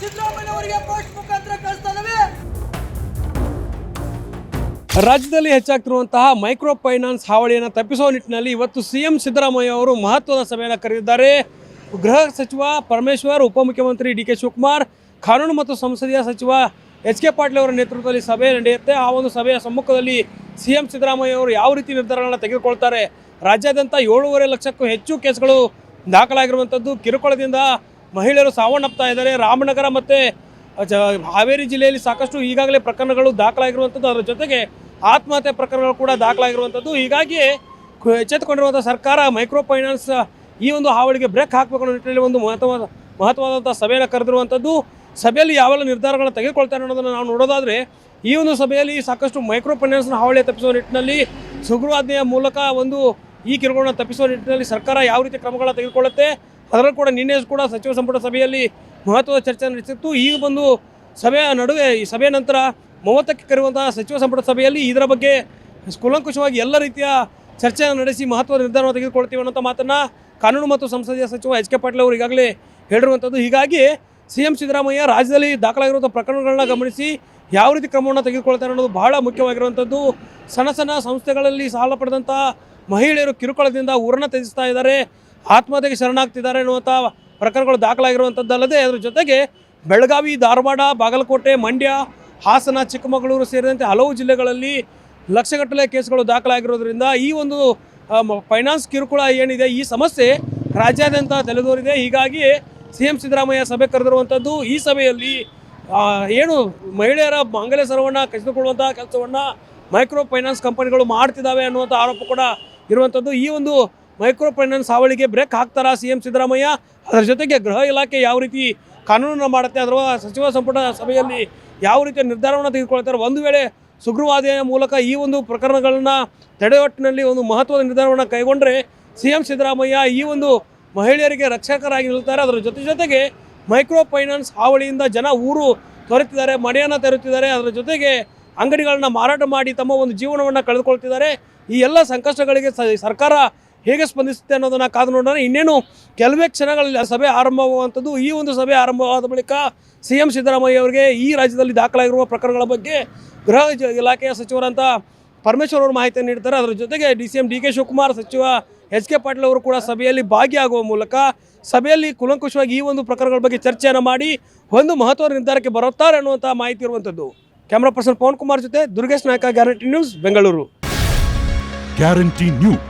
ಸಿದ್ದರಾಮಯ್ಯ ರಾಜ್ಯದಲ್ಲಿ ಹೆಚ್ಚಾಗ್ತಿರುವಂತಹ micro finance ಹಾವಳಿಯನ್ನು ತಪ್ಪಿಸುವ ನಿಟ್ಟಿನಲ್ಲಿ ಇವತ್ತು ಸಿಎಂ ಸಿದ್ದರಾಮಯ್ಯ ಅವರು ಮಹತ್ವದ ಸಭೆಯನ್ನು ಕರೆದಿದ್ದಾರೆ. ಗೃಹ ಸಚಿವ ಪರಮೇಶ್ವರ್, ಉಪಮುಖ್ಯಮಂತ್ರಿ ಡಿ ಕೆ ಶಿವಕುಮಾರ್, ಕಾನೂನು ಮತ್ತು ಸಂಸದೀಯ ಸಚಿವ ಎಚ್ ಕೆ ಪಾಟೀಲ್ ಅವರ ನೇತೃತ್ವದಲ್ಲಿ ಸಭೆ ನಡೆಯುತ್ತೆ. ಆ ಒಂದು ಸಭೆಯ ಸಮ್ಮುಖದಲ್ಲಿ ಸಿಎಂ ಸಿದ್ದರಾಮಯ್ಯ ಅವರು ಯಾವ ರೀತಿ ನಿರ್ಧಾರಗಳನ್ನು ತೆಗೆದುಕೊಳ್ತಾರೆ? ರಾಜ್ಯಾದ್ಯಂತ ಏಳೂವರೆ ಲಕ್ಷಕ್ಕೂ ಹೆಚ್ಚು ಕೇಸ್ಗಳು ದಾಖಲಾಗಿರುವಂಥದ್ದು ಕಿರುಕುಳದಿಂದ ಮಹಿಳೆಯರು ಸಾವನ್ನಪ್ತಾ ಇದ್ದಾರೆ. ರಾಮನಗರ ಮತ್ತು ಹಾವೇರಿ ಜಿಲ್ಲೆಯಲ್ಲಿ ಸಾಕಷ್ಟು ಈಗಾಗಲೇ ಪ್ರಕರಣಗಳು ದಾಖಲಾಗಿರುವಂಥದ್ದು ಅದರ ಜೊತೆಗೆ ಆತ್ಮಹತ್ಯೆ ಪ್ರಕರಣಗಳು ಕೂಡ ದಾಖಲಾಗಿರುವಂಥದ್ದು ಹೀಗಾಗಿ ಎಚ್ಚೆತ್ತುಕೊಂಡಿರುವಂಥ ಸರ್ಕಾರ ಮೈಕ್ರೋ ಫೈನಾನ್ಸ್, ಈ ಒಂದು ಹಾವಳಿಗೆ ಬ್ರೇಕ್ ಹಾಕಬೇಕು ಅನ್ನೋ ನಿಟ್ಟಿನಲ್ಲಿ ಒಂದು ಮಹತ್ವವಾದ ಮಹತ್ವವಾದಂಥ ಸಭೆಯನ್ನು ಕರೆದಿರುವಂಥದ್ದು ಸಭೆಯಲ್ಲಿ ಯಾವೆಲ್ಲ ನಿರ್ಧಾರಗಳನ್ನು ತೆಗೆದುಕೊಳ್ತಾರೆ ಅನ್ನೋದನ್ನು ನಾವು ನೋಡೋದಾದರೆ, ಈ ಒಂದು ಸಭೆಯಲ್ಲಿ ಸಾಕಷ್ಟು ಮೈಕ್ರೋ ಫೈನಾನ್ಸ್ನ ಹಾವಳಿ ತಪ್ಪಿಸುವ ನಿಟ್ಟಿನಲ್ಲಿ ಸುಗ್ರೀವಾಜ್ಞೆಯ ಮೂಲಕ ಒಂದು ಈ ಕಿರುಗಳನ್ನು ತಪ್ಪಿಸುವ ನಿಟ್ಟಿನಲ್ಲಿ ಸರ್ಕಾರ ಯಾವ ರೀತಿ ಕ್ರಮಗಳನ್ನು ತೆಗೆದುಕೊಳ್ಳುತ್ತೆ ಅದರಲ್ಲೂ ಕೂಡ ನಿನ್ನೆ ಕೂಡ ಸಚಿವ ಸಂಪುಟ ಸಭೆಯಲ್ಲಿ ಮಹತ್ವದ ಚರ್ಚೆ ನಡೆಸಿತ್ತು. ಈಗ ಬಂದು ಸಭೆಯ ನಡುವೆ ಈ ಸಭೆಯ ನಂತರ ಮೂವತ್ತಕ್ಕೆ ಕರೆಯುವಂತಹ ಸಚಿವ ಸಂಪುಟ ಸಭೆಯಲ್ಲಿ ಇದರ ಬಗ್ಗೆ ಕೂಲಂಕುಷವಾಗಿ ಎಲ್ಲ ರೀತಿಯ ಚರ್ಚೆ ನಡೆಸಿ ಮಹತ್ವದ ನಿರ್ಧಾರವನ್ನು ತೆಗೆದುಕೊಳ್ತೀವಿ ಅನ್ನೋಂಥ ಮಾತನ್ನು ಕಾನೂನು ಮತ್ತು ಸಂಸದೀಯ ಸಚಿವ ಎಚ್ ಕೆ ಪಾಟೀಲ್ ಅವರು ಈಗಾಗಲೇ ಹೇಳಿರುವಂಥದ್ದು. ಹೀಗಾಗಿ ಸಿ ಎಂ ಸಿದ್ದರಾಮಯ್ಯ ರಾಜ್ಯದಲ್ಲಿ ದಾಖಲಾಗಿರುವಂಥ ಪ್ರಕರಣಗಳನ್ನ ಗಮನಿಸಿ ಯಾವ ರೀತಿ ಕ್ರಮವನ್ನು ತೆಗೆದುಕೊಳ್ತಾರೆ ಅನ್ನೋದು ಬಹಳ ಮುಖ್ಯವಾಗಿರುವಂಥದ್ದು. ಸಣ್ಣ ಸಣ್ಣ ಸಂಸ್ಥೆಗಳಲ್ಲಿ ಸಾಲ ಪಡೆದಂಥ ಮಹಿಳೆಯರು ಕಿರುಕುಳದಿಂದ ಊರನ್ನು ತ್ಯಜಿಸ್ತಾ ಇದ್ದಾರೆ. ಆತ್ಮಹತ್ಯೆಗೆ ಶರಣಾಗ್ತಿದ್ದಾರೆ ಅನ್ನುವಂಥ ಪ್ರಕರಣಗಳು ದಾಖಲಾಗಿರುವಂಥದ್ದಲ್ಲದೆ ಅದರ ಜೊತೆಗೆ ಬೆಳಗಾವಿ, ಧಾರವಾಡ, ಬಾಗಲಕೋಟೆ, ಮಂಡ್ಯ, ಹಾಸನ, ಚಿಕ್ಕಮಗಳೂರು ಸೇರಿದಂತೆ ಹಲವು ಜಿಲ್ಲೆಗಳಲ್ಲಿ ಲಕ್ಷಗಟ್ಟಲೆ ಕೇಸ್ಗಳು ದಾಖಲಾಗಿರೋದ್ರಿಂದ ಈ ಒಂದು ಫೈನಾನ್ಸ್ ಕಿರುಕುಳ ಏನಿದೆ, ಈ ಸಮಸ್ಯೆ ರಾಜ್ಯಾದ್ಯಂತ ತಲೆದೋರಿದೆ. ಹೀಗಾಗಿ ಸಿ ಎಂ ಸಿದ್ದರಾಮಯ್ಯ ಸಭೆ ಕರೆದಿರುವಂಥದ್ದು ಈ ಸಭೆಯಲ್ಲಿ ಏನು ಮಹಿಳೆಯರ ಮಾಂಗಲ್ಯ ಸರವನ್ನು ಕಸಿದುಕೊಳ್ಳುವಂಥ ಕೆಲಸವನ್ನು ಮೈಕ್ರೋ ಫೈನಾನ್ಸ್ ಕಂಪನಿಗಳು ಮಾಡ್ತಿದ್ದಾವೆ ಅನ್ನುವಂಥ ಆರೋಪ ಕೂಡ ಇರುವಂಥದ್ದು ಈ ಒಂದು ಮೈಕ್ರೋ ಫೈನಾನ್ಸ್ ಹಾವಳಿಗೆ ಬ್ರೇಕ್ ಹಾಕ್ತಾರಾ ಸಿ ಎಂ ಸಿದ್ದರಾಮಯ್ಯ? ಅದರ ಜೊತೆಗೆ ಗೃಹ ಇಲಾಖೆ ಯಾವ ರೀತಿ ಕಾನೂನನ್ನು ಮಾಡುತ್ತೆ? ಅಥವಾ ಸಚಿವ ಸಂಪುಟ ಸಭೆಯಲ್ಲಿ ಯಾವ ರೀತಿಯ ನಿರ್ಧಾರವನ್ನು ತೆಗೆದುಕೊಳ್ತಾರೆ? ಒಂದು ವೇಳೆ ಸುಗ್ರೀವಾದೆಯ ಮೂಲಕ ಈ ಒಂದು ಪ್ರಕರಣಗಳನ್ನು ತಡೆಗಟ್ಟಿನಲ್ಲಿ ಒಂದು ಮಹತ್ವದ ನಿರ್ಧಾರವನ್ನು ಕೈಗೊಂಡರೆ ಸಿ ಎಂ ಸಿದ್ದರಾಮಯ್ಯ ಈ ಒಂದು ಮಹಿಳೆಯರಿಗೆ ರಕ್ಷಕರಾಗಿ ನಿಲ್ತಾರೆ. ಅದರ ಜೊತೆ ಜೊತೆಗೆ ಮೈಕ್ರೋ ಫೈನಾನ್ಸ್ ಹಾವಳಿಯಿಂದ ಜನ ಊರು ತೊರೆತಿದ್ದಾರೆ, ಮನೆಯನ್ನು ತೆರೆಯುತ್ತಿದ್ದಾರೆ. ಅದರ ಜೊತೆಗೆ ಅಂಗಡಿಗಳನ್ನು ಮಾರಾಟ ಮಾಡಿ ತಮ್ಮ ಒಂದು ಜೀವನವನ್ನು ಕಳೆದುಕೊಳ್ತಿದ್ದಾರೆ. ಈ ಎಲ್ಲ ಸಂಕಷ್ಟಗಳಿಗೆ ಸರ್ಕಾರ ಹೇಗೆ ಸ್ಪಂದಿಸುತ್ತೆ ಅನ್ನೋದನ್ನು ಕಾದು ನೋಡೋಣ. ಇನ್ನೇನು ಕೆಲವೇ ಕ್ಷಣಗಳಲ್ಲಿ ಸಭೆ ಆರಂಭವಾಗುವಂಥದ್ದು, ಈ ಒಂದು ಸಭೆ ಆರಂಭವಾದ ಬಳಿಕ ಸಿ ಎಂ ಸಿದ್ದರಾಮಯ್ಯ ಅವರಿಗೆ ಈ ರಾಜ್ಯದಲ್ಲಿ ದಾಖಲಾಗಿರುವ ಪ್ರಕರಣಗಳ ಬಗ್ಗೆ ಗೃಹ ಇಲಾಖೆಯ ಸಚಿವರಂತ ಪರಮೇಶ್ವರ್ ಅವರು ಮಾಹಿತಿ ನೀಡ್ತಾರೆ ಅದರ ಜೊತೆಗೆ D C M D K Shivakumar ಸಚಿವ ಎಚ್ ಕೆ ಪಾಟೀಲ್ ಅವರು ಕೂಡ ಸಭೆಯಲ್ಲಿ ಭಾಗಿಯಾಗುವ ಮೂಲಕ ಸಭೆಯಲ್ಲಿ ಕುಲಂಕುಷವಾಗಿ ಈ ಒಂದು ಪ್ರಕರಣಗಳ ಬಗ್ಗೆ ಚರ್ಚೆಯನ್ನು ಮಾಡಿ ಒಂದು ಮಹತ್ವದ ನಿರ್ಧಾರಕ್ಕೆ ಬರುತ್ತಾರೆ ಅನ್ನುವಂಥ ಮಾಹಿತಿ ಇರುವಂಥದ್ದು. ಕ್ಯಾಮ್ರಾ ಪರ್ಸನ್ ಪವನ್ ಕುಮಾರ್ ಜೊತೆ Durgesh Nayaka, guarantee news, Bengaluru. Guarantee news